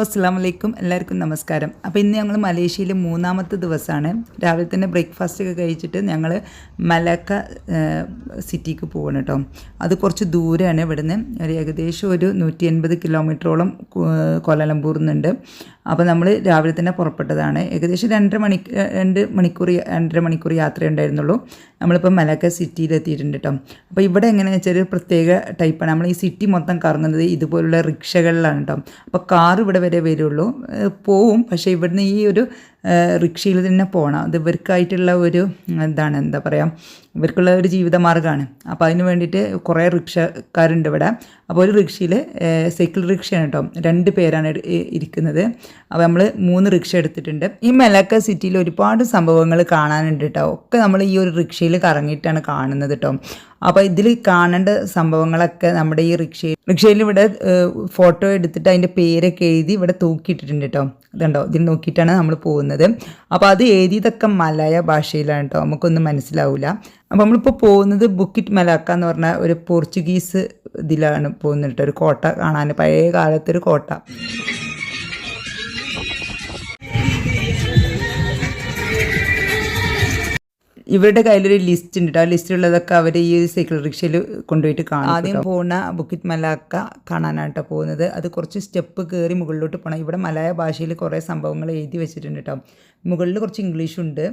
അസ്സാം വലൈക്കും എല്ലാവർക്കും നമസ്കാരം. അപ്പോൾ ഇന്ന് ഞങ്ങൾ മലേഷ്യയിലെ മൂന്നാമത്തെ ദിവസമാണ്. രാവിലെ തന്നെ ബ്രേക്ക്ഫാസ്റ്റ് ഒക്കെ കഴിച്ചിട്ട് ഞങ്ങൾ മലക്ക സിറ്റിക്ക് പോകണം കേട്ടോ. അത് കുറച്ച് ദൂരമാണ് ഇവിടുന്ന്. ഒരു ഏകദേശം ഒരു നൂറ്റി എൺപത് കിലോമീറ്ററോളം കോലാലംപൂർ നിന്നുണ്ട്. അപ്പോൾ നമ്മൾ രാവിലെ തന്നെ പുറപ്പെട്ടതാണ്. ഏകദേശം രണ്ടര മണി രണ്ട് മണിക്കൂർ രണ്ടര മണിക്കൂർ യാത്ര ഉണ്ടായിരുന്നുള്ളൂ. നമ്മളിപ്പോൾ മലക്ക സിറ്റിയിൽ എത്തിയിട്ടുണ്ട് കേട്ടോ. അപ്പോൾ ഇവിടെ എങ്ങനെയാണെന്ന് വെച്ചാൽ ഒരു പ്രത്യേക ടൈപ്പാണ് നമ്മൾ ഈ സിറ്റി മൊത്തം കറങ്ങുന്നത് ഇതുപോലുള്ള റിക്ഷകളിലാണ് കേട്ടോ. അപ്പോൾ കാർ ഇവിടെ വരെ വരുള്ളൂ. പോവും. പക്ഷേ ഇവിടുന്ന് ഈ ഒരു റിക്ഷയിൽ തന്നെ പോകണം അത് ഇവർക്കായിട്ടുള്ള ഒരു എന്താണ് എന്താ പറയുക ഇവർക്കുള്ള ഒരു ജീവിതമാർഗമാണ്. അപ്പോൾ അതിന് വേണ്ടിയിട്ട് കുറേ റിക്ഷക്കാരുണ്ട് ഇവിടെ. അപ്പോൾ ഒരു റിക്ഷയിൽ സൈക്കിൾ റിക്ഷയാണ് കേട്ടോ രണ്ട് പേരാണ് ഇരിക്കുന്നത്. അപ്പോൾ നമ്മൾ മൂന്ന് റിക്ഷ എടുത്തിട്ടുണ്ട്. ഈ മലക്ക സിറ്റിയിൽ ഒരുപാട് സംഭവങ്ങൾ കാണാനുണ്ട് കേട്ടോ. ഒക്കെ നമ്മൾ ഈ ഒരു റിക്ഷയിൽ കറങ്ങിയിട്ടാണ് കാണുന്നത് കേട്ടോ. അപ്പോൾ ഇതിൽ കാണേണ്ട സംഭവങ്ങളൊക്കെ നമ്മുടെ ഈ റിക്ഷയിൽ റിക്ഷയിൽ ഇവിടെ ഫോട്ടോ എടുത്തിട്ട് അതിന്റെ പേരൊക്കെ എഴുതി ഇവിടെ തൂക്കിയിട്ടിട്ടുണ്ട് കേട്ടോ. ഇതുണ്ടോ? ഇതിൽ നോക്കിയിട്ടാണ് നമ്മൾ പോകുന്നത്. അപ്പോൾ അത് എഴുതിയതൊക്കെ മലയ ഭാഷയിലാണ് കേട്ടോ നമുക്കൊന്നും മനസ്സിലാവില്ല അപ്പോൾ നമ്മളിപ്പോൾ പോകുന്നത് ബുക്കിറ്റ് മലാക്ക എന്ന് പറഞ്ഞ ഒരു പോർച്ചുഗീസ് ഇതിലാണ് പോകുന്നത് ഒരു കോട്ട കാണാൻ പഴയ കാലത്തൊരു കോട്ട. ഇവരുടെ കയ്യിലൊരു ലിസ്റ്റ് ഉണ്ട് ആ ലിസ്റ്റിലുള്ളതൊക്കെ അവർ ഈ സൈക്കിൾ റിക്ഷയിൽ കൊണ്ടുപോയിട്ട് കാണും ആദ്യം പോകുന്ന ബുക്കിറ്റ് മലാക്ക കാണാനായിട്ടോ പോകുന്നത്. അത് കുറച്ച് സ്റ്റെപ്പ് കയറി മുകളിലോട്ട് പോകണം ഇവിടെ മലയാള ഭാഷയിൽ കുറേ സംഭവങ്ങൾ എഴുതി വെച്ചിട്ടുണ്ട് കേട്ടോ മുകളിൽ കുറച്ച് ഇംഗ്ലീഷുണ്ട്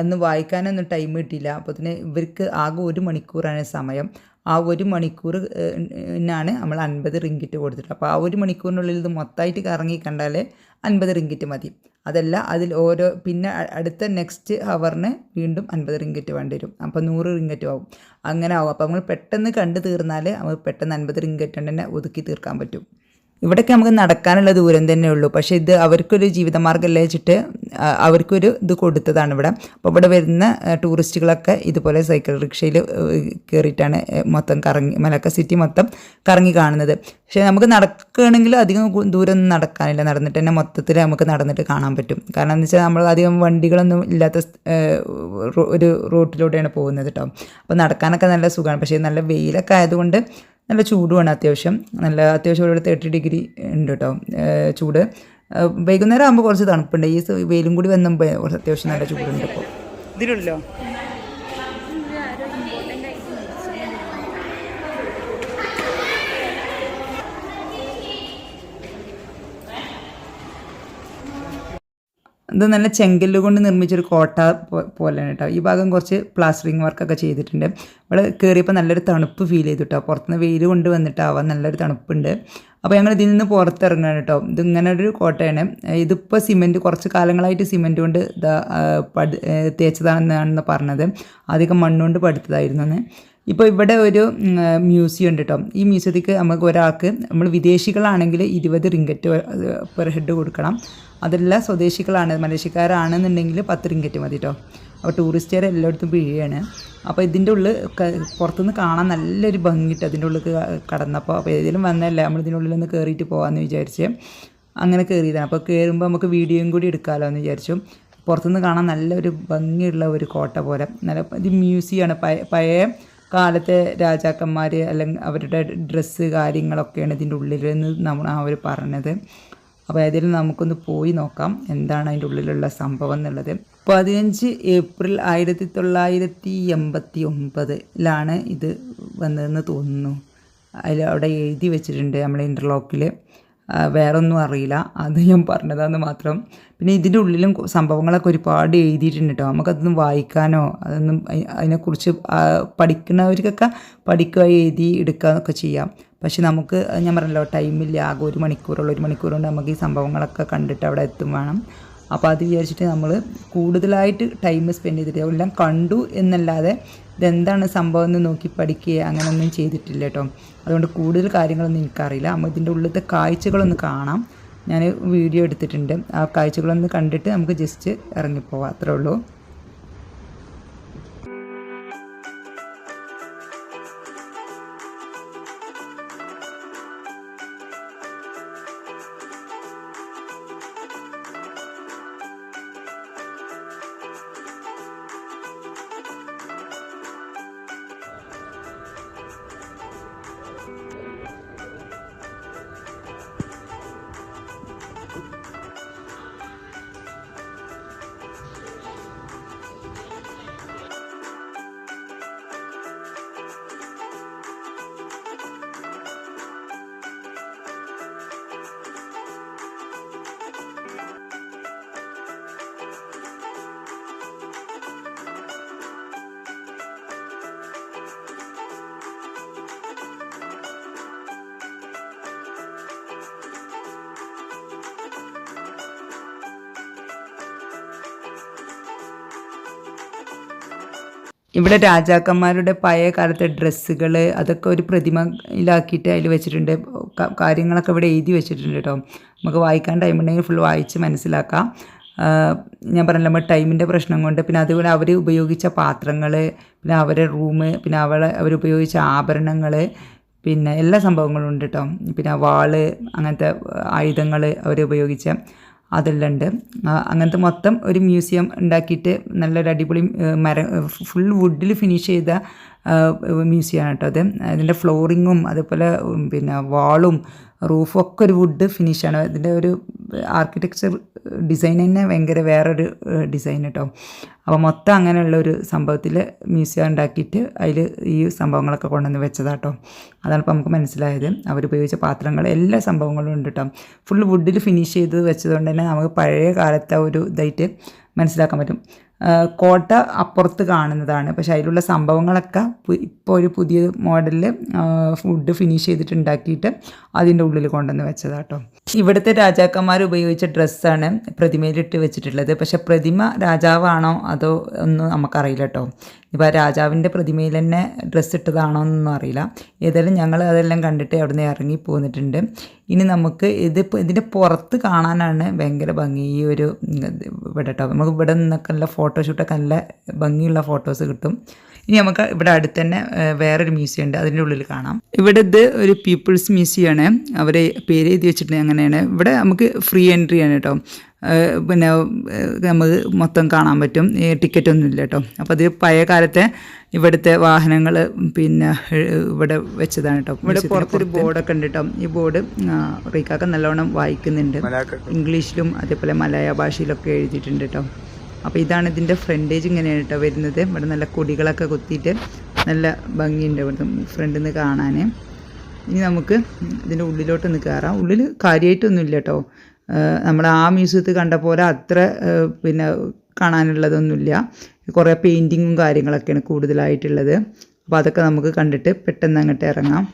ഒന്ന് വായിക്കാനൊന്നും ടൈം കിട്ടിയില്ല. അപ്പോൾ തന്നെ ഇവർക്ക് ആകെ ഒരു മണിക്കൂറാണ് സമയം. ആ ഒരു മണിക്കൂർ ആണ് നമ്മൾ അൻപത് റിങ്കിറ്റ് കൊടുത്തിട്ട്. അപ്പോൾ ആ ഒരു മണിക്കൂറിനുള്ളിൽ ഇത് മൊത്തമായിട്ട് കറങ്ങി കണ്ടാൽ അൻപത് റിങ്കിറ്റ് മതി. അതല്ല അതിൽ ഓരോ പിന്നെ അടുത്ത നെക്സ്റ്റ് ഹവറിന് വീണ്ടും അൻപത് റിങ്കറ്റ് വേണ്ടി വരും. അപ്പോൾ നൂറ് റിങ്കറ്റ് ആവും. അങ്ങനെ ആവും. അപ്പോൾ നമ്മൾ പെട്ടെന്ന് കണ്ടു തീർന്നാൽ നമുക്ക് പെട്ടെന്ന് അൻപത് റിങ്കറ്റ് തന്നെ ഒതുക്കി തീർക്കാൻ പറ്റും. ഇവിടെയൊക്കെ നമുക്ക് നടക്കാനുള്ള ദൂരം തന്നെ ഉള്ളൂ. പക്ഷേ ഇത് അവർക്കൊരു ജീവിതമാർഗമല്ലേ വെച്ചിട്ട് ആ, അവർക്കൊരു ഇത് കൊടുത്തതാണ് ഇവിടെ. അപ്പോൾ ഇവിടെ വരുന്ന ടൂറിസ്റ്റുകളൊക്കെ ഇതുപോലെ സൈക്കിൾ റിക്ഷയിൽ കയറിയിട്ടാണ് മൊത്തം കറങ്ങി മലക്ക സിറ്റി മൊത്തം കറങ്ങി കാണുന്നത്. പക്ഷേ നമുക്ക് നടക്കുകയാണെങ്കിൽ അധികം ദൂരം നടക്കാനില്ല. നടന്നിട്ട് തന്നെ മൊത്തത്തിൽ നമുക്ക് നടന്നിട്ട് കാണാൻ പറ്റും. കാരണം എന്ന് വെച്ചാൽ നമ്മൾ അധികം വണ്ടികളൊന്നും ഇല്ലാത്ത ഒരു റൂട്ടിലൂടെയാണ് പോകുന്നത് കേട്ടോ അപ്പോൾ നടക്കാനൊക്കെ നല്ല സുഖമാണ്. പക്ഷേ നല്ല വെയിലൊക്കെ ആയതുകൊണ്ട് നല്ല ചൂടുമാണ് അത്യാവശ്യം. നല്ല അത്യാവശ്യം ഒരു തേർട്ടി ഡിഗ്രി ഉണ്ട് കേട്ടോ ചൂട്. വൈകുന്നേരം ആകുമ്പോൾ കുറച്ച് തണുപ്പുണ്ട്. ഈ വെയിലും കൂടി വന്നപ്പോൾ കുറച്ച് അത്യാവശ്യം നല്ല ചൂടുണ്ട്. ഇപ്പോൾ ഇതിലുള്ളോ ഇത് നല്ല ചെങ്കല്ല് കൊണ്ട് നിർമ്മിച്ചൊരു കോട്ട പോലെയാണ് കേട്ടോ ഈ ഭാഗം കുറച്ച് പ്ലാസ്റ്ററിങ് വർക്കൊക്കെ ചെയ്തിട്ടുണ്ട്. ഇവിടെ കയറിയപ്പോൾ നല്ലൊരു തണുപ്പ് ഫീൽ ചെയ്തു കേട്ടോ പുറത്തുനിന്ന് വെയിൽ കൊണ്ട് വന്നിട്ടാവാം നല്ലൊരു തണുപ്പുണ്ട്. അപ്പോൾ ഞങ്ങൾ ഇതിൽ നിന്ന് പുറത്തിറങ്ങുകയാണ് കേട്ടോ ഇത് ഇങ്ങനെ ഒരു കോട്ടയാണ്. ഇതിപ്പോൾ സിമെന്റ് കുറച്ച് കാലങ്ങളായിട്ട് സിമെന്റ് കൊണ്ട് ഇതാ ആ, പട് തേച്ചതാണെന്നാണ് പറഞ്ഞത്. അധികം മണ്ണുകൊണ്ട് പടുത്തതായിരുന്നു ഇപ്പോൾ ഇവിടെ ഒരു മ്യൂസിയം ഉണ്ട് കേട്ടോ ഈ മ്യൂസിയത്തിലേക്ക് നമുക്ക് ഒരാൾക്ക് നമ്മൾ വിദേശികളാണെങ്കിൽ ഇരുപത് റിങ്കറ്റ് പെർ ഹെഡ് കൊടുക്കണം. അതല്ല സ്വദേശികളാണ് മലേഷ്യക്കാരാണെന്നുണ്ടെങ്കിൽ പത്ത് റിങ്കറ്റ് മതി കേട്ടോ അപ്പോൾ ടൂറിസ്റ്റുകാർ എല്ലായിടത്തും പിഴിയാണ്. അപ്പോൾ ഇതിന്റെ ഉള്ളിൽ പുറത്തുനിന്ന് കാണാൻ നല്ലൊരു ഭംഗിട്ട് അതിന്റെ ഉള്ളിൽ കടന്നപ്പോൾ അപ്പോൾ ഏതെങ്കിലും വന്നല്ലേ നമ്മൾ ഇതിന്റെ ഉള്ളിൽ ഒന്ന് കയറിയിട്ട് പോകാമെന്ന് വിചാരിച്ച് അങ്ങനെ കയറിയതാണ് അപ്പോൾ കയറുമ്പോൾ നമുക്ക് വീഡിയോയും കൂടി എടുക്കാമല്ലോ എന്ന് വിചാരിച്ചു. പുറത്തുനിന്ന് കാണാൻ നല്ലൊരു ഭംഗിയുള്ള ഒരു കോട്ട പോലെ. നല്ല ഇത് മ്യൂസിയമാണ് പഴയ കാലത്തെ രാജാക്കന്മാർ അല്ലെങ്കിൽ അവരുടെ ഡ്രസ്സ് കാര്യങ്ങളൊക്കെയാണ് ഇതിന്റെ ഉള്ളിലെന്ന് നമ്മൾ അവർ പറഞ്ഞത്. അപ്പോൾ അതിൽ നമുക്കൊന്ന് പോയി നോക്കാം എന്താണ് അതിന്റെ ഉള്ളിലുള്ള സംഭവം എന്നുള്ളത്. പതിനഞ്ച് ഏപ്രിൽ ആയിരത്തി തൊള്ളായിരത്തി എൺപത്തി ഒമ്പതിലാണ് ഇത് വന്നതെന്ന് തോന്നുന്നു. അതിൽ അവിടെ എഴുതി വെച്ചിട്ടുണ്ട് നമ്മളെ ഇന്റർലോക്കിൽ വേറൊന്നും അറിയില്ല. അത് ഞാൻ പറഞ്ഞതാന്ന് മാത്രം. പിന്നെ ഇതിന്റെ ഉള്ളിലും സംഭവങ്ങളൊക്കെ ഒരുപാട് എഴുതിയിട്ടുണ്ട് കേട്ടോ നമുക്കതൊന്നും വായിക്കാനോ അതൊന്നും അതിനെക്കുറിച്ച് പഠിക്കുന്നവർക്കൊക്കെ പഠിക്കുക എഴുതി എടുക്കുകയൊക്കെ ചെയ്യാം. പക്ഷെ നമുക്ക് ഞാൻ പറഞ്ഞല്ലോ ടൈമില്ല. ആകെ ഒരു മണിക്കൂറുള്ള ഒരു മണിക്കൂർ കൊണ്ട് നമുക്ക് ഈ സംഭവങ്ങളൊക്കെ കണ്ടിട്ട് അവിടെ എത്തും വേണം. അപ്പോൾ അത് വിചാരിച്ചിട്ട് നമ്മൾ കൂടുതലായിട്ട് ടൈം സ്പെൻഡ് ചെയ്തിട്ട് എല്ലാം കണ്ടു എന്നല്ലാതെ ഇതെന്താണ് സംഭവം എന്ന് നോക്കി പഠിക്കുക അങ്ങനെയൊന്നും ചെയ്തിട്ടില്ല കേട്ടോ. അതുകൊണ്ട് കൂടുതൽ കാര്യങ്ങളൊന്നും എനിക്കറിയില്ല. അപ്പോൾ ഇതിന്റെ ഉള്ളിലത്തെ കാഴ്ചകളൊന്ന് കാണാം. ഞാൻ വീഡിയോ എടുത്തിട്ടുണ്ട്. ആ കാഴ്ചകളൊന്ന് കണ്ടിട്ട് നമുക്ക് ജസ്റ്റ് ഇറങ്ങിപ്പോവാം. അത്രേ ഉള്ളൂ. ഇവിടെ രാജാക്കന്മാരുടെ പഴയ കാലത്തെ ഡ്രസ്സുകൾ അതൊക്കെ ഒരു പ്രതിമയിലാക്കിയിട്ട് അതിൽ വെച്ചിട്ടുണ്ട്. കാര്യങ്ങളൊക്കെ ഇവിടെ എഴുതി വെച്ചിട്ടുണ്ട് കേട്ടോ. നമുക്ക് വായിക്കാൻ ടൈം ഉണ്ടെങ്കിൽ ഫുൾ വായിച്ച് മനസ്സിലാക്കാം. ഞാൻ പറഞ്ഞല്ലോ നമ്മൾ ടൈമിന്റെ പ്രശ്നം കൊണ്ട്. പിന്നെ അതുപോലെ അവർ ഉപയോഗിച്ച പാത്രങ്ങൾ പിന്നെ അവരെ റൂം പിന്നെ അവളെ അവരുപയോഗിച്ച ആഭരണങ്ങൾ പിന്നെ എല്ലാ സംഭവങ്ങളും ഉണ്ട് കേട്ടോ. പിന്നെ വാൾ അങ്ങനത്തെ ആയുധങ്ങൾ അവർ ഉപയോഗിച്ച. അതെല്ലാം ഉണ്ട് അങ്ങനത്തെ മൊത്തം ഒരു മ്യൂസിയം ഉണ്ടാക്കിയിട്ട് നല്ലൊരു അടിപൊളി മര ഫുൾ വുഡിൽ ഫിനിഷ് ചെയ്ത മ്യൂസിയമാണ് കേട്ടോ അത്. അതിന്റെ ഫ്ലോറിങ്ങും അതുപോലെ പിന്നെ വാളും റൂഫും ഒക്കെ ഒരു വുഡ് ഫിനിഷാണ് ഇതിന്റെ ഒരു ആർക്കിടെക്ചർ ഡിസൈൻ തന്നെ ഭയങ്കര വേറൊരു ഡിസൈൻ കേട്ടോ അപ്പോൾ മൊത്തം അങ്ങനെയുള്ള ഒരു സംഭവത്തിൽ മ്യൂസിയം ഉണ്ടാക്കിയിട്ട് അതിൽ ഈ സംഭവങ്ങളൊക്കെ കൊണ്ടുവന്ന് വെച്ചതാട്ടോ. അതാണ് ഇപ്പോൾ നമുക്ക് മനസ്സിലായത്. അവരുപയോഗിച്ച പാത്രങ്ങൾ എല്ലാ സംഭവങ്ങളും ഉണ്ട് കേട്ടോ ഫുൾ വുഡിൽ ഫിനിഷ് ചെയ്ത് വെച്ചതുകൊണ്ട് തന്നെ നമുക്ക് പഴയ കാലത്തെ ഒരു ഇതായിട്ട് മനസ്സിലാക്കാൻ പറ്റും. കോട്ട അപ്പുറത്ത് കാണുന്നതാണ്. പക്ഷെ അതിലുള്ള സംഭവങ്ങളൊക്കെ ഇപ്പോൾ ഒരു പുതിയ മോഡലിൽ ഫുഡ് ഫിനിഷ് ചെയ്തിട്ട് ഉണ്ടാക്കിയിട്ട് അതിന്റെ ഉള്ളിൽ കൊണ്ടുവന്ന് വെച്ചതാട്ടോ. ഇവിടുത്തെ രാജാക്കന്മാർ ഉപയോഗിച്ച ഡ്രസ്സാണ് പ്രതിമയിലിട്ട് വെച്ചിട്ടുള്ളത്. പക്ഷെ പ്രതിമ രാജാവാണോ അതോ ഒന്നും നമുക്കറിയില്ല കേട്ടോ ഇപ്പോൾ രാജാവിന്റെ പ്രതിമയിൽ തന്നെ ഡ്രസ്സ് ഇട്ടതാണോ എന്നൊന്നും അറിയില്ല. ഏതായാലും ഞങ്ങൾ അതെല്ലാം കണ്ടിട്ട് അവിടെ നിന്ന് ഇറങ്ങി പോന്നിട്ടുണ്ട്. ഇനി നമുക്ക് ഇത് ഇതിന്റെ പുറത്ത് കാണാനാണ് ഭയങ്കര ഭംഗി. ഈ ഒരു ഇവിടെ കേട്ടോ നമുക്ക് ഇവിടെ നിന്നൊക്കെ നല്ല ഫോട്ടോഷൂട്ടൊക്കെ നല്ല ഭംഗിയുള്ള ഫോട്ടോസ് കിട്ടും. ഇനി നമുക്ക് ഇവിടെ അടുത്ത് തന്നെ വേറൊരു മ്യൂസിയം ഉണ്ട്. അതിന്റെ ഉള്ളിൽ കാണാം. ഇവിടെ ഇത് ഒരു പീപ്പിൾസ് മ്യൂസിയമാണ് അവരെ പേര് എഴുതി വെച്ചിട്ടുണ്ട് അങ്ങനെയാണ്. ഇവിടെ നമുക്ക് ഫ്രീ എൻട്രി ആണ് കേട്ടോ പിന്നെ നമുക്ക് മൊത്തം കാണാൻ പറ്റും. ഈ ടിക്കറ്റ് ഒന്നും ഇല്ല കേട്ടോ. അപ്പോൾ അത് പഴയ കാലത്തെ ഇവിടുത്തെ വാഹനങ്ങൾ പിന്നെ ഇവിടെ വെച്ചതാണ് കേട്ടോ. ഇവിടെ പുറത്തൊരു ബോർഡൊക്കെ ഉണ്ട് കേട്ടോ. ഈ ബോർഡ് റീക്കാക്ക നല്ലോണം വായിക്കുന്നുണ്ട്. ഇംഗ്ലീഷിലും അതേപോലെ മലയാള ഭാഷയിലൊക്കെ എഴുതിയിട്ടുണ്ട് കേട്ടോ. അപ്പോൾ ഇതാണ് ഇതിന്റെ ഫ്രണ്ടേജ് ഇങ്ങനെയാണ് കേട്ടോ വരുന്നത്. ഇവിടെ നല്ല കൊടികളൊക്കെ കുത്തിയിട്ട് നല്ല ഭംഗിയുണ്ട് ഇവിടുത്തെ ഫ്രണ്ടിൽ നിന്ന് കാണാൻ. ഇനി നമുക്ക് ഇതിന്റെ ഉള്ളിലോട്ട് ഒന്ന് കയറാം. ഉള്ളിൽ കാര്യമായിട്ടൊന്നും ഇല്ല കേട്ടോ. നമ്മൾ ആ മ്യൂസിയത്തിൽ കണ്ട പോലെ അത്ര പിന്നെ കാണാനുള്ളതൊന്നുമില്ല. കുറേ പെയിന്റിങ്ങും കാര്യങ്ങളൊക്കെയാണ് കൂടുതലായിട്ടുള്ളത്. അപ്പോൾ അതൊക്കെ നമുക്ക് കണ്ടിട്ട് പെട്ടെന്ന് അങ്ങോട്ട് ഇറങ്ങാം.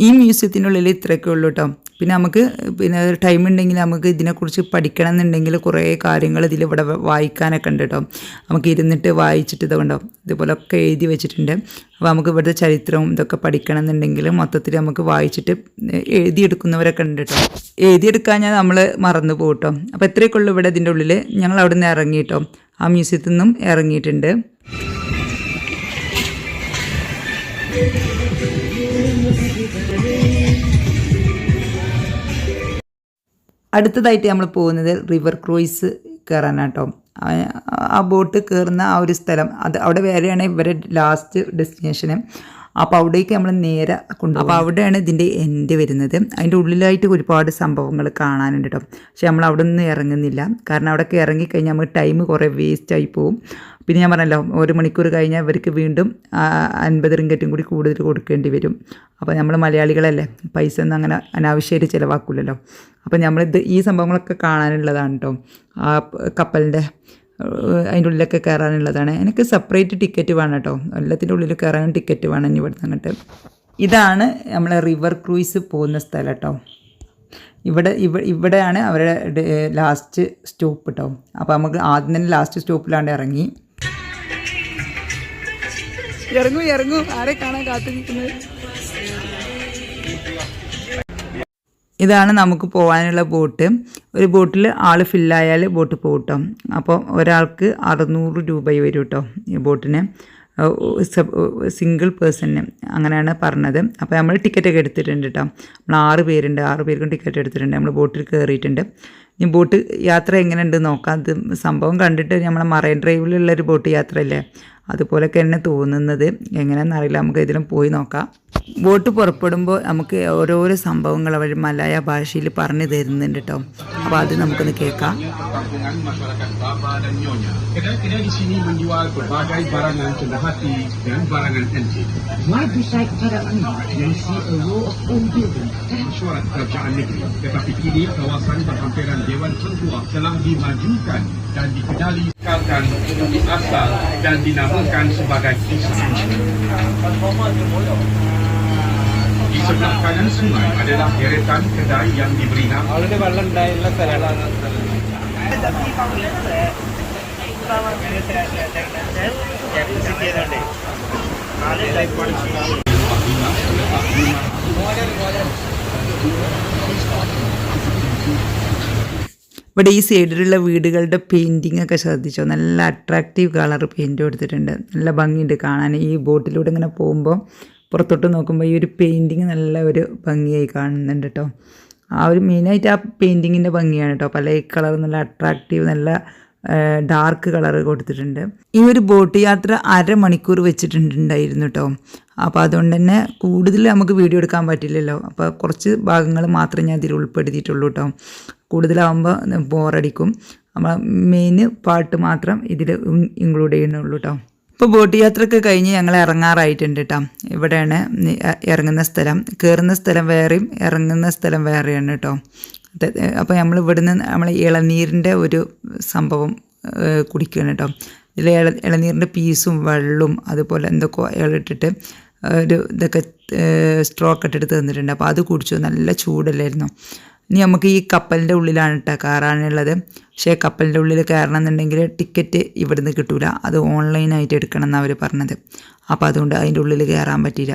ഈ മ്യൂസിയത്തിനുള്ളിൽ ഇത്രയൊക്കെ ഉള്ളൂ കേട്ടോ പിന്നെ നമുക്ക് പിന്നെ ടൈം ഉണ്ടെങ്കിൽ നമുക്ക് ഇതിനെക്കുറിച്ച് പഠിക്കണം എന്നുണ്ടെങ്കിൽ കുറേ കാര്യങ്ങൾ ഇതിൽ ഇവിടെ വായിക്കാനൊക്കെ ഉണ്ട് കേട്ടോ നമുക്ക് ഇരുന്നിട്ട് വായിച്ചിട്ട് ഇതുകൊണ്ടോ ഇതുപോലൊക്കെ എഴുതി വെച്ചിട്ടുണ്ട്. അപ്പോൾ നമുക്ക് ഇവിടുത്തെ ചരിത്രവും ഇതൊക്കെ പഠിക്കണം എന്നുണ്ടെങ്കിൽ മൊത്തത്തിൽ നമുക്ക് വായിച്ചിട്ട് എഴുതിയെടുക്കുന്നവരൊക്കെ ഉണ്ട് കേട്ടോ എഴുതിയെടുക്കാൻ ഞാൻ നമ്മൾ മറന്നു പോകും കേട്ടോ അപ്പോൾ ഇത്രയൊക്കെ ഉള്ളൂ ഇവിടെ ഇതിന്റെ ഉള്ളിൽ. ഞങ്ങൾ അവിടെ നിന്ന് ഇറങ്ങി കേട്ടോ ആ മ്യൂസിയത്തിൽ നിന്നും ഇറങ്ങിയിട്ടുണ്ട്. അടുത്തതായിട്ട് നമ്മൾ പോകുന്നത് റിവർ ക്രൂയിസ് കയറാനാട്ടോ. ആ ബോട്ട് കയറുന്ന ആ ഒരു സ്ഥലം. അത് അവിടെ വേറെയാണ് ഇവരെ ലാസ്റ്റ് ഡെസ്റ്റിനേഷന് അപ്പോൾ അവിടേക്ക് നമ്മൾ നേരെ കൊണ്ടുപോകും. അപ്പോൾ അവിടെയാണ് ഇതിന്റെ എൻഡ് വരുന്നത്. അതിന്റെ ഉള്ളിലായിട്ട് ഒരുപാട് സംഭവങ്ങൾ കാണാനുണ്ട് കേട്ടോ പക്ഷെ നമ്മൾ അവിടെ നിന്ന് ഇറങ്ങുന്നില്ല. കാരണം അവിടെയൊക്കെ ഇറങ്ങിക്കഴിഞ്ഞാൽ നമുക്ക് ടൈം കുറേ വേസ്റ്റ് ആയി പോകും പിന്നെ ഞാൻ പറഞ്ഞല്ലോ ഒരു മണിക്കൂർ കഴിഞ്ഞാൽ ഇവർക്ക് വീണ്ടും അൻപത് റിങ്കറ്റും കൂടി കൂടുതൽ കൊടുക്കേണ്ടി വരും. അപ്പോൾ നമ്മൾ മലയാളികളല്ലേ പൈസ ഒന്നും അങ്ങനെ അനാവശ്യമായിട്ട് ചിലവാക്കില്ലല്ലോ അപ്പോൾ നമ്മളിത് ഈ സംഭവങ്ങളൊക്കെ കാണാനുള്ളതാണ് കേട്ടോ ആ കപ്പലിന്റെ അതിന്റെ ഉള്ളിലൊക്കെ കയറാനുള്ളതാണ്. എനിക്ക് സെപ്പറേറ്റ് ടിക്കറ്റ് വേണം കേട്ടോ. എല്ലാത്തിന്റെ ഉള്ളിൽ കയറാനും ടിക്കറ്റ് വേണം ഇനി ഇവിടുന്ന് അങ്ങോട്ട്. ഇതാണ് നമ്മളെ റിവർ ക്രൂയിസ് പോകുന്ന സ്ഥലം കേട്ടോ. ഇവിടെ ഇവ ഇവിടെയാണ് അവരുടെ ലാസ്റ്റ് സ്റ്റോപ്പ് കേട്ടോ. അപ്പോൾ നമുക്ക് ആദ്യം തന്നെ ലാസ്റ്റ് സ്റ്റോപ്പിലാണ്ട് ഇറങ്ങി. ഇറങ്ങൂ ഇറങ്ങൂ. ആരെ കാണാൻ കാത്തു നിൽക്കുന്നത് ഇതാണ് നമുക്ക് പോകാനുള്ള ബോട്ട്. ഒരു ബോട്ടിൽ ആൾ ഫില്ലായാൽ ബോട്ട് പോകും കേട്ടോ അപ്പോൾ ഒരാൾക്ക് അറുന്നൂറ് രൂപ വരും കേട്ടോ ഈ ബോട്ടിന്. സിംഗിൾ പേഴ്സണിന് അങ്ങനെയാണ് പറഞ്ഞത്. അപ്പോൾ നമ്മൾ ടിക്കറ്റൊക്കെ എടുത്തിട്ടുണ്ട് കേട്ടോ നമ്മൾ ആറ് പേരുണ്ട്. ആറ് പേർക്കും ടിക്കറ്റ് എടുത്തിട്ടുണ്ട്. നമ്മൾ ബോട്ടിൽ കയറിയിട്ടുണ്ട് ഇനി ബോട്ട് യാത്ര എങ്ങനെയുണ്ട് നോക്കാം. അത് സംഭവം കണ്ടിട്ട് നമ്മളെ മറൈൻ ഡ്രൈവിലുള്ളൊരു ബോട്ട് യാത്രയല്ലേ? അതുപോലൊക്കെ തന്നെ തോന്നുന്നത് എങ്ങനെയെന്നറിയില്ല നമുക്ക് ഇതിലും പോയി നോക്കാം വോട്ട് പുറപ്പെടുമ്പോൾ നമുക്ക് ഓരോരോ സംഭവങ്ങൾ അവർ മലയാള ഭാഷയിൽ പറഞ്ഞു തരുന്നുണ്ട് കേട്ടോ അപ്പോൾ അത് നമുക്കൊന്ന് കേൾക്കാം dinamakan sebagai Islam. Di sebelah kanan sungai adalah deretan kedai yang diberi nama ഇവിടെ ഈ സൈഡിലുള്ള വീടുകളുടെ പെയിന്റിംഗ് ഒക്കെ ശ്രദ്ധിച്ചോ? നല്ല അട്രാക്റ്റീവ് കളർ പെയിന്റ് കൊടുത്തിട്ടുണ്ട്. നല്ല ഭംഗിയുണ്ട് കാണാൻ. ഈ ബോട്ടിലൂടെ ഇങ്ങനെ പോകുമ്പോൾ പുറത്തോട്ട് നോക്കുമ്പോൾ ഈ ഒരു പെയിന്റിങ് നല്ല ഒരു ഭംഗിയായി കാണുന്നുണ്ട് കേട്ടോ ആ ഒരു മെയിനായിട്ട് ആ പെയിന്റിങ്ങിന്റെ ഭംഗിയാണ് കേട്ടോ പല കളർ നല്ല അട്രാക്റ്റീവ് നല്ല ഡാർക്ക് കളർ കൊടുത്തിട്ടുണ്ട്. ഈ ഒരു ബോട്ട് യാത്ര അരമണിക്കൂർ വെച്ചിട്ടുണ്ടായിരുന്നു കേട്ടോ അപ്പോൾ അതുകൊണ്ട് തന്നെ കൂടുതൽ നമുക്ക് വീഡിയോ എടുക്കാൻ പറ്റില്ലല്ലോ. അപ്പോൾ കുറച്ച് ഭാഗങ്ങൾ മാത്രമേ ഞാൻ ഇതിൽ ഉൾപ്പെടുത്തിയിട്ടുള്ളൂ കേട്ടോ കൂടുതലാവുമ്പോൾ ബോറടിക്കും. നമ്മൾ മെയിൻ പാട്ട് മാത്രം ഇതിൽ ഇൻക്ലൂഡ് ചെയ്യുന്നുള്ളൂ കേട്ടോ ഇപ്പോൾ ബോട്ട് യാത്രയ്ക്ക് കഴിഞ്ഞ് ഞങ്ങൾ ഇറങ്ങാറായിട്ടുണ്ട് കേട്ടോ ഇവിടെയാണ് ഇറങ്ങുന്ന സ്ഥലം. കയറുന്ന സ്ഥലം വേറെയും ഇറങ്ങുന്ന സ്ഥലം വേറെയാണ് കേട്ടോ അപ്പോൾ നമ്മൾ ഇവിടുന്ന് നമ്മൾ ഇളനീരിന്റെ ഒരു സംഭവം കുടിക്കുകയാണ് കേട്ടോ ഇതിൽ ഇള ഇളനീരിന്റെ പീസും വെള്ളവും അതുപോലെ എന്തൊക്കെ ഇളട്ടിട്ട് ഒരു ഇതൊക്കെ സ്ട്രോക്ക് ഇട്ടിട്ട് തന്നിട്ടുണ്ട്. അപ്പോൾ അത് കുടിച്ചു. നല്ല ചൂടല്ലായിരുന്നു. ഇനി നമുക്ക് ഈ കപ്പലിന്റെ ഉള്ളിലാണ് കേട്ടോ കയറാനുള്ളത്. പക്ഷേ കപ്പലിന്റെ ഉള്ളിൽ കയറണം എന്നുണ്ടെങ്കിൽ ടിക്കറ്റ് ഇവിടുന്ന് കിട്ടൂല. അത് ഓൺലൈനായിട്ട് എടുക്കണം എന്നാണ് അവർ പറഞ്ഞത്. അപ്പോൾ അതുകൊണ്ട് അതിന്റെ ഉള്ളിൽ കയറാൻ പറ്റിയില്ല.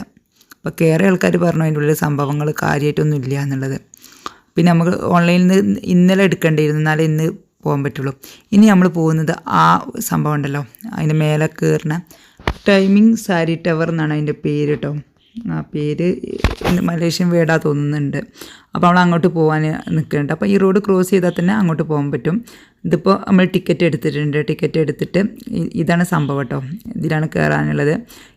അപ്പോൾ കയറിയ ആൾക്കാർ പറഞ്ഞു അതിന്റെ ഉള്ളിൽ സംഭവങ്ങൾ കാര്യമായിട്ടൊന്നും ഇല്ല എന്നുള്ളത്. പിന്നെ നമുക്ക് ഓൺലൈനിൽ നിന്ന് ഇന്നലെ എടുക്കേണ്ടിയിരുന്നു. എന്നാലേ ഇന്ന് പോകാൻ പറ്റുള്ളൂ. ഇനി നമ്മൾ പോകുന്നത് ആ സംഭവം ഉണ്ടല്ലോ. അതിന്റെ മേലെ കയറുന്ന ടൈമിംഗ് സാരി ടവർ എന്നാണ് അതിന്റെ പേര് കേട്ടോ ആ പേര് മലേഷ്യൻ വേടാ തോന്നുന്നുണ്ട്. അപ്പോൾ നമ്മൾ അങ്ങോട്ട് പോകാൻ നിൽക്കുന്നുണ്ട് അപ്പോൾ ഈ റോഡ് ക്രോസ് ചെയ്താൽ തന്നെ അങ്ങോട്ട് പോകാൻ പറ്റും. ഇതിപ്പോൾ നമ്മൾ ടിക്കറ്റ് എടുത്തിട്ടുണ്ട്. ടിക്കറ്റ് എടുത്തിട്ട് ഇതാണ് സംഭവം കേട്ടോ. ഇതിലാണ് കയറാനുള്ളത്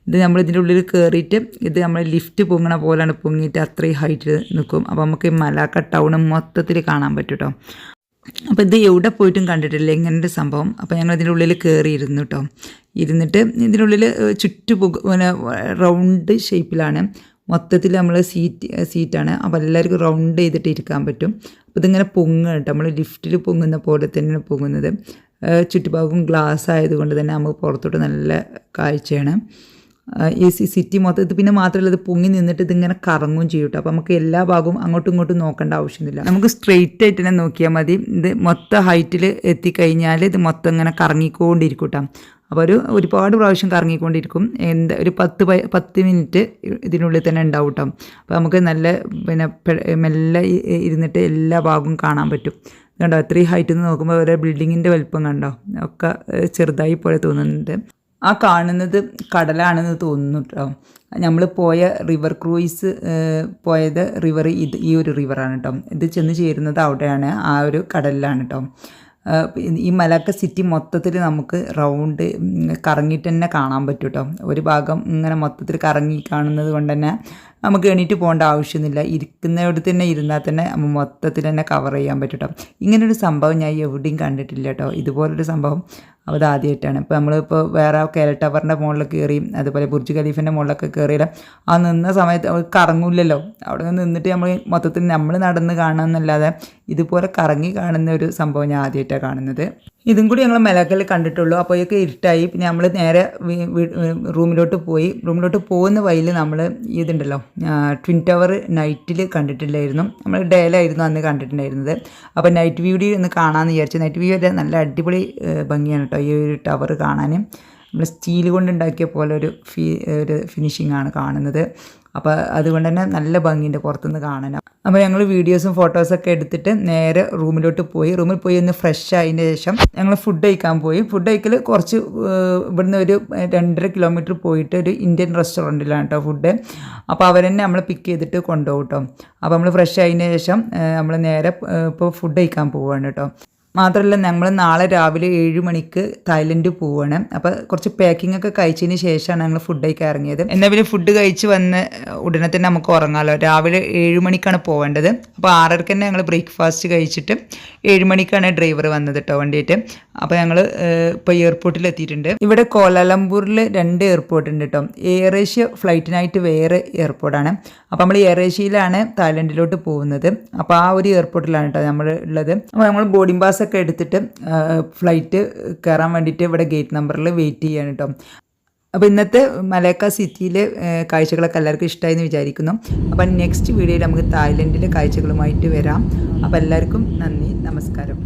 ഇത് നമ്മൾ ഇതിന്റെ ഉള്ളിൽ കയറിയിട്ട് ഇത് നമ്മൾ ലിഫ്റ്റ് പൊങ്ങണ പോലെയാണ് പൊങ്ങിയിട്ട് അത്രയും ഹൈറ്റിൽ നിൽക്കും അപ്പോൾ നമുക്ക് മലാക്ക ടൗൺ മൊത്തത്തിൽ കാണാൻ പറ്റും കേട്ടോ. അപ്പോൾ ഇത് എവിടെ പോയിട്ടും കണ്ടിട്ടില്ല. എങ്ങനെ സംഭവം. അപ്പോൾ ഞങ്ങൾ ഇതിന്റെ ഉള്ളിൽ കയറിയിരുന്നു കേട്ടോ. ഇരുന്നിട്ട് ഇതിനുള്ളിൽ ചുറ്റു പിന്നെ റൗണ്ട് ഷേപ്പിലാണ് മൊത്തത്തിൽ നമ്മൾ സീറ്റ് സീറ്റാണ് അപ്പോൾ എല്ലാവർക്കും റൗണ്ട് ചെയ്തിട്ട് ഇരിക്കാൻ പറ്റും. അപ്പോൾ ഇതിങ്ങനെ പൊങ്ങുക കേട്ടോ നമ്മൾ ലിഫ്റ്റിൽ പൊങ്ങുന്ന പോലെ തന്നെയാണ് പൊങ്ങുന്നത്. ചുറ്റുപാടും ഗ്ലാസ് ആയതുകൊണ്ട് തന്നെ നമുക്ക് പുറത്തോട്ട് നല്ല കാഴ്ചയാണ്. ഈ സിറ്റി മൊത്തം ഇത് പിന്നെ മാത്രമല്ല ഇത് പൊങ്ങി നിന്നിട്ട് ഇതിങ്ങനെ കറങ്ങും ചെയ്യും കേട്ടോ അപ്പോൾ നമുക്ക് എല്ലാ ഭാഗവും അങ്ങോട്ടും ഇങ്ങോട്ടും നോക്കേണ്ട ആവശ്യമില്ല. നമുക്ക് സ്ട്രെയിറ്റ് ആയിട്ട് തന്നെ നോക്കിയാൽ മതി. ഇത് മൊത്തം ഹൈറ്റിൽ എത്തിക്കഴിഞ്ഞാൽ ഇത് മൊത്തം ഇങ്ങനെ കറങ്ങിക്കൊണ്ടിരിക്കും കേട്ടോ അപ്പോൾ ഒരു ഒരുപാട് പ്രാവശ്യം കറങ്ങിക്കൊണ്ടിരിക്കും. എന്താ ഒരു പത്ത് പത്ത് മിനിറ്റ് ഇതിനുള്ളിൽ തന്നെ ഉണ്ടാവും കേട്ടോ അപ്പോൾ നമുക്ക് നല്ല പിന്നെ മെല്ലെ ഇരുന്നിട്ട് എല്ലാ ഭാഗവും കാണാൻ പറ്റും. കണ്ടോ ഇത്രയും ഹൈറ്റിൽ നിന്ന് നോക്കുമ്പോൾ ഓരോ ബിൽഡിങ്ങിന്റെ വലിപ്പം കണ്ടോ? ഒക്കെ ചെറുതായി പോലെ തോന്നുന്നുണ്ട്. ആ കാണുന്നത് കടലാണെന്ന് തോന്നുന്നു കേട്ടോ നമ്മൾ പോയ റിവർ ക്രൂയിസ് പോയത് റിവർ ഇത് ഈ ഒരു റിവറാണ് കേട്ടോ ഇത് ചെന്ന് ചേരുന്നത് അവിടെയാണ് ആ ഒരു കടലിലാണ് കേട്ടോ ഈ മലക്ക സിറ്റി മൊത്തത്തിൽ നമുക്ക് റൗണ്ട് കറങ്ങിയിട്ട് തന്നെ കാണാൻ പറ്റും കേട്ടോ ഒരു ഭാഗം ഇങ്ങനെ മൊത്തത്തിൽ കറങ്ങി കാണുന്നത് കൊണ്ട് തന്നെ നമുക്ക് എണീറ്റ് പോകേണ്ട ആവശ്യമൊന്നുമില്ല. ഇരിക്കുന്നിടത്ത് തന്നെ ഇരുന്നാൽ തന്നെ മൊത്തത്തിൽ തന്നെ കവർ ചെയ്യാൻ പറ്റും കേട്ടോ ഇങ്ങനൊരു സംഭവം ഞാൻ എവിടെയും കണ്ടിട്ടില്ല കേട്ടോ ഇതുപോലൊരു സംഭവം അത് ആദ്യമായിട്ടാണ് ഇപ്പോൾ നമ്മളിപ്പോൾ വേറെ കേരള ടവറിന്റെ മുകളിൽ കയറി അതുപോലെ ബുർജ് ഖലീഫിന്റെ മുകളിലൊക്കെ കയറിയാലും ആ നിന്ന സമയത്ത് അത് കറങ്ങില്ലല്ലോ. അവിടെ നിന്ന് നിന്നിട്ട് നമ്മൾ മൊത്തത്തിൽ നമ്മൾ നടന്ന് കാണാമെന്നല്ലാതെ ഇതുപോലെ കറങ്ങി കാണുന്ന ഒരു സംഭവം ഞാൻ ആദ്യമായിട്ടാണ് കാണുന്നത്. ഇതും കൂടി ഞങ്ങൾ മലക്കൽ കണ്ടിട്ടുള്ളൂ. അപ്പോൾ ഇതൊക്കെ ഇരുട്ടായി. പിന്നെ നമ്മൾ നേരെ റൂമിലോട്ട് പോയി. റൂമിലോട്ട് പോകുന്ന വഴിയിൽ നമ്മൾ ഇതുണ്ടല്ലോ ട്വിൻ ടവർ നൈറ്റിൽ കണ്ടിട്ടില്ലായിരുന്നു നമ്മൾ ഡേലായിരുന്നു അന്ന് കണ്ടിട്ടുണ്ടായിരുന്നത്. അപ്പോൾ നൈറ്റ് വ്യൂടി ഒന്ന് കാണാമെന്ന് വിചാരിച്ചു. നൈറ്റ് വ്യൂ വരെ നല്ല അടിപൊളി ഭംഗിയാണ് ഈ ഒരു ടവർ കാണാൻ നമ്മൾ സ്റ്റീൽ കൊണ്ട് ഉണ്ടാക്കിയ പോലെ ഒരു ഫീ ഒരു ഫിനിഷിംഗ് ആണ് കാണുന്നത്. അപ്പോൾ അതുകൊണ്ട് തന്നെ നല്ല ഭംഗിയുണ്ട് പുറത്തുനിന്ന് കാണാൻ. അപ്പോൾ ഞങ്ങൾ വീഡിയോസും ഫോട്ടോസൊക്കെ എടുത്തിട്ട് നേരെ റൂമിലോട്ട് പോയി. റൂമിൽ പോയി ഒന്ന് ഫ്രഷ് ആയതിന് ശേഷം ഞങ്ങൾ ഫുഡ് കഴിക്കാൻ പോയി. ഫുഡ് കഴിക്കൽ കുറച്ച് ഇവിടുന്ന് ഒരു രണ്ടര കിലോമീറ്റർ പോയിട്ട് ഒരു ഇന്ത്യൻ റെസ്റ്റോറന്റിലാണ് കേട്ടോ ഫുഡ് അപ്പോൾ അവർ തന്നെ നമ്മളെ പിക്ക് ചെയ്തിട്ട് കൊണ്ടുപോകും കേട്ടോ. അപ്പോൾ നമ്മൾ ഫ്രഷ് ആയതിന് ശേഷം നമ്മൾ നേരെ ഇപ്പോൾ ഫുഡ് കഴിക്കാൻ പോവുകയാണ് കേട്ടോ. മാത്രമല്ല ഞങ്ങൾ നാളെ രാവിലെ ഏഴ് മണിക്ക് തായ്ലൻഡ് പോവാണ്. അപ്പോൾ കുറച്ച് പാക്കിംഗ് ഒക്കെ കഴിച്ചതിന് ശേഷമാണ് ഞങ്ങൾ ഫുഡ് കഴിക്കാൻ ഇറങ്ങിയത്. എന്നാൽ പിന്നെ ഫുഡ് കഴിച്ച് വന്ന് ഉടനെ തന്നെ നമുക്ക് ഉറങ്ങാമല്ലോ രാവിലെ ഏഴ് മണിക്കാണ് പോവേണ്ടത്. അപ്പോൾ ആറരക്ക് തന്നെ ഞങ്ങൾ ബ്രേക്ക്ഫാസ്റ്റ് കഴിച്ചിട്ട് ഏഴ് മണിക്കാണ് ഡ്രൈവർ വന്നത് കേട്ടോ വണ്ടിയിട്ട്. അപ്പോൾ ഞങ്ങൾ ഇപ്പോൾ എയർപോർട്ടിൽ എത്തിയിട്ടുണ്ട്. ഇവിടെ കോലാലംപൂരിൽ രണ്ട് എയർപോർട്ട് ഉണ്ട് കേട്ടോ എയർ ഏഷ്യ ഫ്ലൈറ്റിനായിട്ട് വേറെ എയർപോർട്ടാണ് അപ്പോൾ നമ്മൾ എയർ ഏഷ്യയിലാണ് തായ്ലൻഡിലോട്ട് പോകുന്നത്. അപ്പോൾ ആ ഒരു എയർപോർട്ടിലാണ് കേട്ടോ നമ്മൾ ഉള്ളത്. അപ്പോൾ നമ്മൾ ബോർഡിംഗ് പാസ് ഒക്കെ എടുത്തിട്ട് ഫ്ലൈറ്റ് കയറാൻ വേണ്ടിയിട്ട് ഇവിടെ ഗേറ്റ് നമ്പറിൽ വെയിറ്റ് ചെയ്യാണ് കേട്ടോ അപ്പോൾ ഇന്നത്തെ മലേക്ക സിറ്റിയിലെ കാഴ്ചകളൊക്കെ എല്ലാവർക്കും ഇഷ്ടമായി എന്ന് വിചാരിക്കുന്നു. അപ്പം നെക്സ്റ്റ് വീഡിയോയിൽ നമുക്ക് തായ്ലൻഡിലെ കാഴ്ചകളുമായിട്ട് വരാം. അപ്പോൾ എല്ലാവർക്കും നന്ദി നമസ്കാരം.